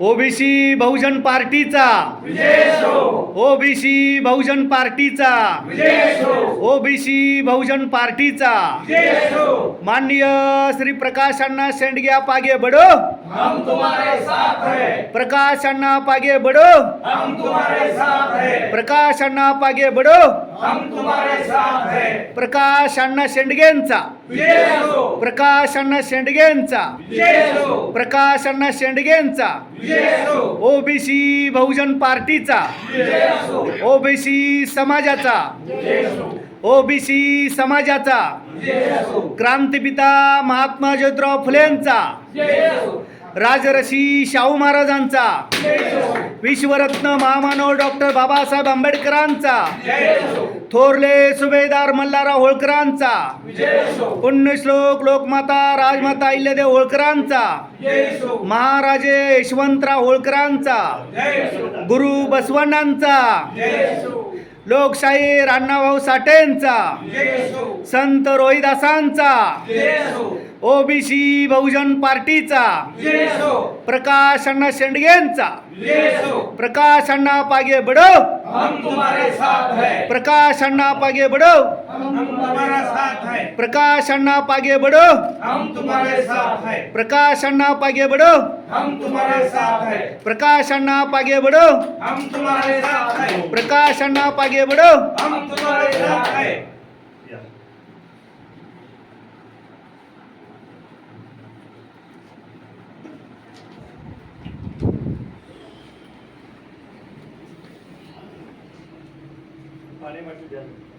OBC बहुजन पार्टीचा. OBC बहुजन पार्टीचा. OBC बहुजन पार्टीचा. माननीय श्री प्रकाश अण्णा शेंडगे पागे बडो. हम तुम्हारे साथ है प्रकाश अण्णा पागे बडो. हम तुम्हारे साथ है प्रकाश अण्णा पागे बडो. हम तुम्हारे साथ है प्रकाश अण्णा शेंडगेंचा. प्रकाश अण्णा शेंडगेंचा. प्रकाश अण्णा शेंडगेंचा. ओबीसी बहुजन पार्टीचा. ओबीसी समाजाचा. ओबीसी समाजाचा. क्रांतिपिता महात्मा ज्योतिराव फुलेंचा. विजय राजर्षी शाहू महाराजांचा. विश्वरत्न महामानव डॉक्टर बाबासाहेब आंबेडकरांचा. थोरले सुभेदार मल्हारराव होळकरांचा. पुण्यश्लोक लोकमाता राजमाता इल्लदेव होळकरांचा. महाराजे यशवंतराव होळकरांचा. गुरु बसवण्णांचा लोकशाही राणाभाऊ साठेंचा. संत रोहिदासांचा. ओबीसी बहुजन पार्टीचा. प्रकाश अण्णा शेंडगेंचा. प्रकाश अण्णा पागे बडो हम तुम्हारे साथ हैं. प्रकाश अण्णा पागे बडो हम तुम्हारा साथ हैं. प्रकाश अण्णा पागे बडो हम तुम्हारे साथ हैं. प्रकाश अण्णा पागे बडो हम तुम्हारे साथ हैं. प्रकाश अण्णा पागे बडो हम तुम्हारे साथ हैं. प्रकाश अण्णा पागे बडो हम तुम्हारे साथ हैं पाणी वाटू द्या